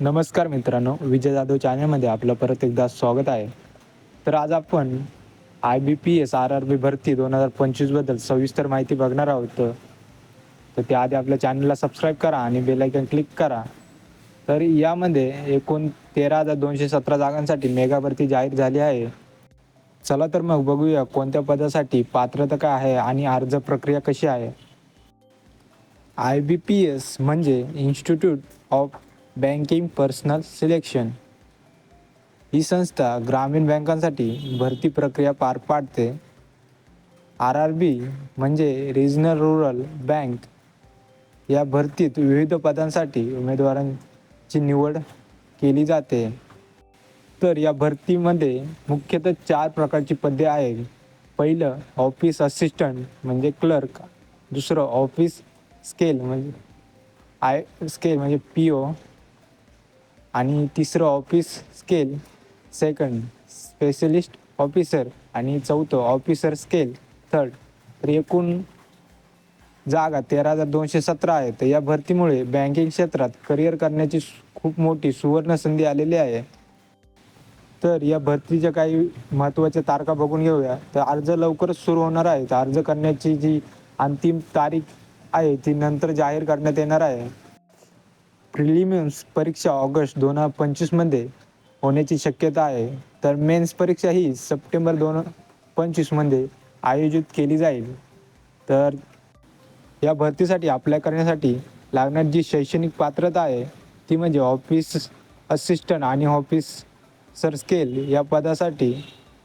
नमस्कार मित्रांनो विजय जाधव चॅनलमध्ये आपलं परत एकदा स्वागत आहे. तर आज आपण I B P S R R B भरती दोन हजार पंचवीसबद्दल सविस्तर माहिती बघणार आहोत. तर त्याआधी आपल्या चॅनलला सबस्क्राईब करा आणि बेलायकन क्लिक करा. तर यामध्ये एकूण तेरा हजार दोनशे सतरा जागांसाठी मेगा भरती जाहीर झाली आहे. चला तर मग बघूया कोणत्या पदासाठी पात्रता काय आहे आणि अर्ज प्रक्रिया कशी आहे. आय बी पी एस म्हणजे institute of banking personnel selection. ही संस्था ग्रामीण बँकांसाठी भरती प्रक्रिया पार पाडते. आर आर बी म्हणजे रिजनल रुरल बँक या भरतीत विविध पदांसाठी उमेदवारांची निवड केली जाते. तर या भरतीमध्ये मुख्यतः चार प्रकारची पदे आहेत. पहिलं ऑफिस असिस्टंट म्हणजे क्लर्क. दुसरं ऑफिस स्केल म्हणजे आय स्केल म्हणजे पी ओ. आणि तिसरं office scale second specialist officer आणि चौथं ऑफिसर स्केल थर्ड तर एकूण जागा तेरा हजार दोनशे सतरा आहेत तर या भरतीमुळे बँकिंग क्षेत्रात करिअर करण्याची खूप मोठी सुवर्ण संधी आलेली आहे. तर या भरतीच्या काही महत्त्वाच्या तारखा बघून घेऊया. तर अर्ज लवकरच सुरू होणार आहे. तर अर्ज करण्याची जी अंतिम तारीख आहे ती नंतर जाहीर करण्यात येणार आहे. प्रिलिमिम्स परीक्षा ऑगस्ट दोन हजार पंचवीसमध्ये होण्याची शक्यता आहे. तर मेन्स परीक्षा ही सप्टेंबर दोन पंचवीसमध्ये आयोजित केली जाईल. तर या भरतीसाठी अप्लाय करण्यासाठी लागणारी जी शैक्षणिक पात्रता आहे ती म्हणजे ऑफिस असिस्टंट आणि ऑफिस सर स्केल या पदासाठी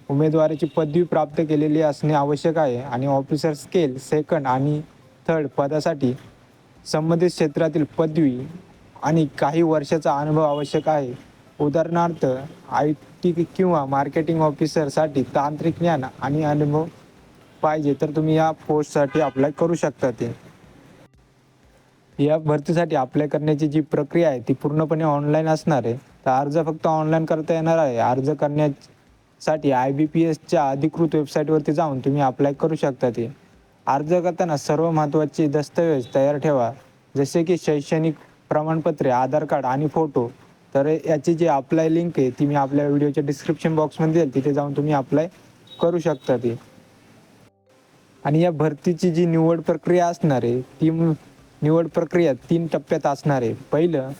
उमेदवाराची पदवी प्राप्त केलेली असणे आवश्यक आहे आणि ऑफिसर स्केल सेकंड आणि थर्ड पदासाठी संबंधित क्षेत्रातील पदवी आणि काही वर्षाचा अनुभव आवश्यक आहे. उदाहरणार्थ आय टी किंवा मार्केटिंग ऑफिसरसाठी तांत्रिक ज्ञान आणि अनुभव पाहिजे तर तुम्ही या पोस्टसाठी अप्लाय करू शकता ते. या भरतीसाठी अप्लाय करण्याची जी प्रक्रिया आहे ती पूर्णपणे ऑनलाईन असणार आहे. तर अर्ज फक्त ऑनलाईन करता येणार आहे. अर्ज करण्यासाठी आय बी पी एसच्या अधिकृत वेबसाईटवरती जाऊन तुम्ही अप्लाय करू शकता ते. अर्ज करताना सर्व महत्त्वाचे दस्तऐवज तयार ठेवा. जसे की शैक्षणिक प्रमाणपत्रे आधार कार्ड आणि फोटो तर याची जी अप्लाय लिंक आहे ती मी आपल्या व्हिडिओच्या डिस्क्रिप्शन बॉक्समध्ये देईल तिथे जाऊन तुम्ही अप्लाय करू शकता ती. आणि या भरतीची जी निवड प्रक्रिया असणार आहे ती निवड प्रक्रिया तीन टप्प्यात असणार आहे. पहिलं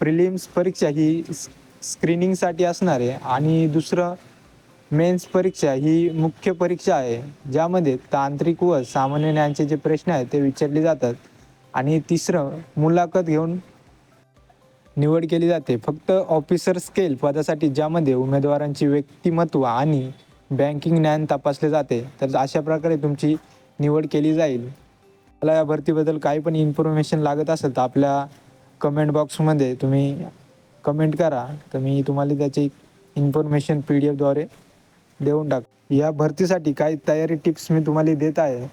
प्रिलिम्स परीक्षा ही स्क्रीनिंगसाठी असणार आहे. आणि दुसरं मेन्स परीक्षा ही मुख्य परीक्षा आहे ज्यामध्ये तांत्रिक व सामान्य ज्ञानचे जे प्रश्न आहेत ते विचारले जातात. आणि तिसरं मुलाखत घेऊन निवड केली जाते. फक्त ऑफिसर स्केल पदासाठी ज्यामध्ये उमेदवारांची व्यक्तिमत्व आणि बँकिंग ज्ञान तपासले जाते तर अशा प्रकारे तुमची निवड केली जाईल. मला या भरतीबद्दल काही पण इन्फॉर्मेशन लागत असेल तर आपल्या कमेंट बॉक्समध्ये तुम्ही कमेंट करा. तर मी तुम्हाला त्याची इन्फॉर्मेशन पी डी एफद्वारे देऊन टाक या भरतीसाठी काही तयारी टिप्स मी तुम्हाला देत आहे.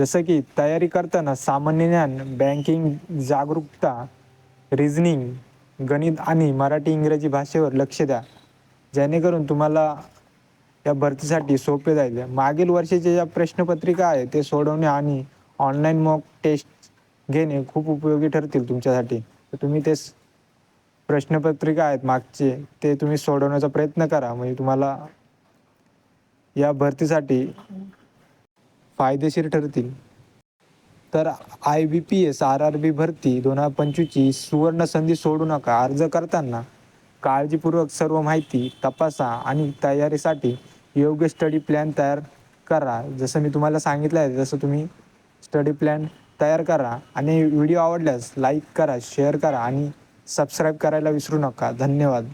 जसं की तयारी करताना सामान्य ज्ञान बँकिंग जागरूकता रिझनिंग गणित आणि मराठी इंग्रजी भाषेवर लक्ष द्या. जेणेकरून तुम्हाला या भरतीसाठी सोपे जाईल. मागील वर्षाच्या ज्या प्रश्नपत्रिका आहे ते सोडवणे आणि ऑनलाईन मॉक टेस्ट घेणे खूप उपयोगी ठरतील तुमच्यासाठी. तर तुम्ही ते प्रश्नपत्रिका आहेत मागचे ते तुम्ही सोडवण्याचा प्रयत्न करा. म्हणजे तुम्हाला या भरतीसाठी फायदेशीर ठरतील. तर I B P S R R B भरती दोन हजार पंचवीसची सुवर्ण संधी सोडू नका. अर्ज करताना काळजीपूर्वक सर्व माहिती तपासा आणि तयारीसाठी योग्य स्टडी प्लॅन तयार करा. जसं मी तुम्हाला सांगितलं आहे जसं तुम्ही स्टडी प्लॅन तयार करा आणि व्हिडिओ आवडल्यास लाईक करा शेअर करा आणि सबस्क्राईब करायला विसरू नका. धन्यवाद.